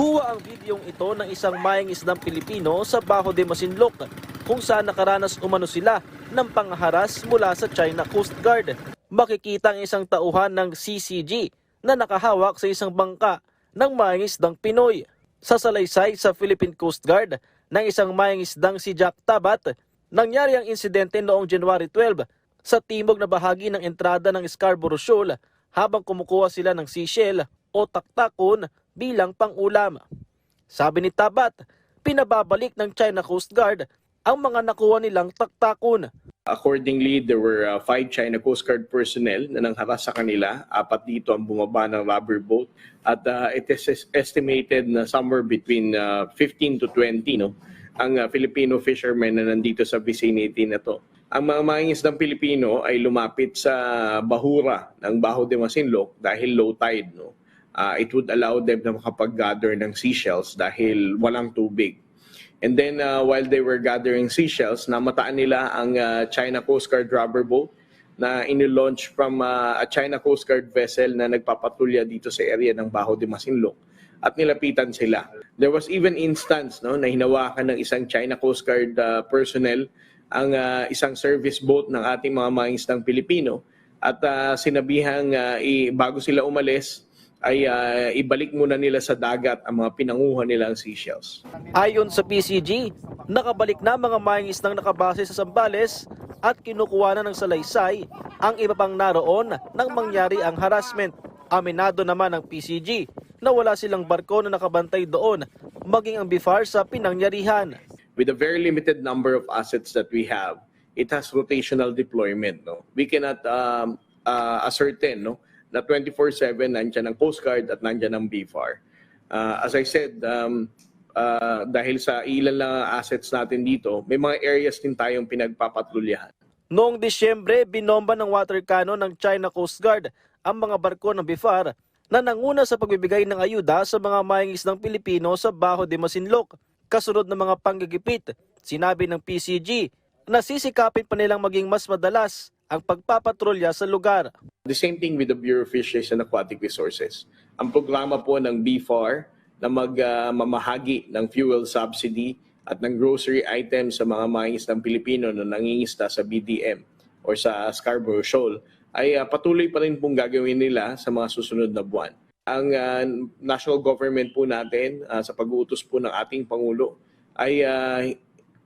Kuha ang videong ito ng isang mayang isdang Pilipino sa Baho de Masinloc kung saan nakaranas umano sila ng pangharas mula sa China Coast Guard. Makikita ang isang tauhan ng CCG na nakahawak sa isang bangka ng mayang isdang Pinoy. Sa salaysay sa Philippine Coast Guard ng isang mayang isdang si Jack Tabat, nangyari ang insidente noong January 12 sa timog na bahagi ng entrada ng Scarborough Shoal habang kumukuha sila ng seashell o taktakon bilang pangulam. Sabi ni Tabat, pinababalik ng China Coast Guard ang mga nakuha nilang taktakon. Accordingly, there were uh, five China Coast Guard personnel na nangharas sa kanila. Apat dito ang bumaba ng rubber boat. At uh, it is es- estimated na somewhere between uh, 15 to 20 no, ang uh, Filipino fishermen na nandito sa vicinity na to. Ang mga mangingisdang Pilipino ay lumapit sa bahura ng Baho de Masinloc dahil low tide. No? Uh, it would allow them na makapag-gather ng seashells dahil walang tubig. And then uh, while they were gathering seashells, namataan nila ang uh, China Coast Guard rubber boat na inilaunch from uh, a China Coast Guard vessel na nagpapatrolya dito sa area ng Baho de Masinloc at nilapitan sila. There was even instance no, na hinawakan ng isang China Coast Guard uh, personnel ang uh, isang service boat ng ating mga mangisdang Pilipino at uh, sinabihang uh, i- bago sila umalis ay uh, ibalik muna nila sa dagat ang mga pinanguha nilang seashells. Ayon sa PCG, nakabalik na mga mayang isdang nakabase sa Sambales at kinukuha na ng salaysay ang iba pang naroon nang mangyari ang harassment. Aminado naman ng PCG na wala silang barko na nakabantay doon maging ang BIFAR sa pinangyarihan. With a very limited number of assets that we have, it has rotational deployment. No? We cannot um, uh, ascertain no, na 24-7 nandyan ang Coast Guard at nandyan ang BFAR. Uh, as I said, um, uh, dahil sa ilan lang ang assets natin dito, may mga areas din tayong pinagpapatrolyahan. Noong Disyembre, binomba ng water cannon ng China Coast Guard ang mga barko ng BIFAR na nanguna sa pagbibigay ng ayuda sa mga mayangis ng Pilipino sa Baho de Masinloc. Kasunod ng mga panggigipit, sinabi ng PCG na sisikapin pa nilang maging mas madalas ang pagpapatrolya sa lugar. The same thing with the Bureau of Fisheries and Aquatic Resources. Ang programa po ng BFAR na magmamahagi ng fuel subsidy at ng grocery items sa mga mangingisdang Pilipino na nangingisda sa BDM or sa Scarborough Shoal ay ah, patuloy pa rin pong gagawin nila sa mga susunod na buwan. Ang ah, national government po natin ah, sa pag-uutos po ng ating Pangulo ay ah,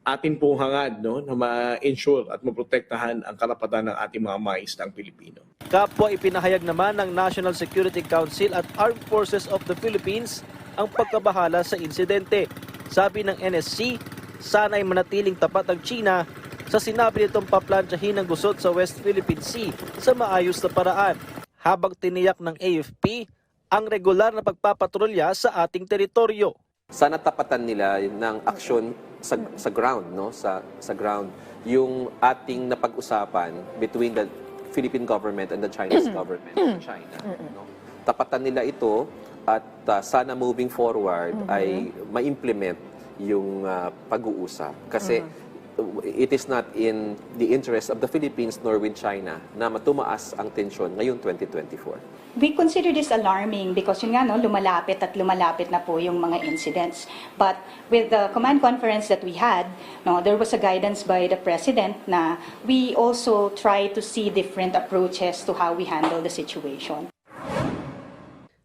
atin pong hangad no, na ma-ensure at maprotektahan ang karapatan ng ating mga mangingisdang Pilipino. Kapwa ipinahayag naman ng National Security Council at Armed Forces of the Philippines ang pagkabahala sa insidente. Sabi ng NSC, sana ay manatiling tapat ang China sa sinabi nitong paplantsahin ng gusot sa West Philippine Sea sa maayos na paraan. Habang tiniyak ng AFP ang regular na pagpapatrolya sa ating teritoryo. Sana tapatan nila ng aksyon sa, sa ground, no? Sa, sa ground. Yung ating napag-usapan between the Philippine government and the Chinese government of China. No? Tapatan nila ito at uh, sana moving forward ay ma-implement yung uh, pag-uusap. Kasi it is not in the interest of the Philippines nor with China na matumaas ang tensyon ngayong 2024. We consider this alarming because yun nga, no, lumalapit at lumalapit na po yung mga incidents. But with the command conference that we had, no, there was a guidance by the President na we also try to see different approaches to how we handle the situation.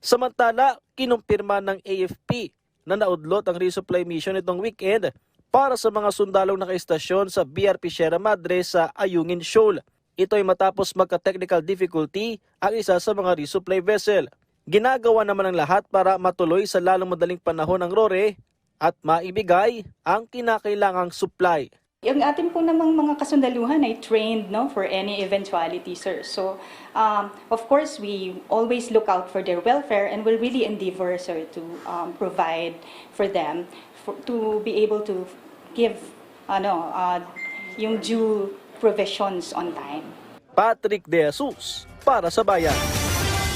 Samantala, kinumpirma ng AFP na naudlot ang resupply mission itong weekend para sa mga sundalong nakaistasyon sa BRP Sierra Madre sa Ayungin Shoal. Ito ay matapos magka-technical difficulty ang isa sa mga resupply vessel. Ginagawa naman ang lahat para matuloy sa lalong madaling panahon ang RORE at maibigay ang kinakailangang supply. Yung ating po namang mga kasundaluhan ay trained no, for any eventuality, sir. So, um, of course, we always look out for their welfare and will really endeavor, sir, to um, provide for them for, to be able to give ano, uh, yung due provisions on time. Patrick De Jesus para sa Bayan.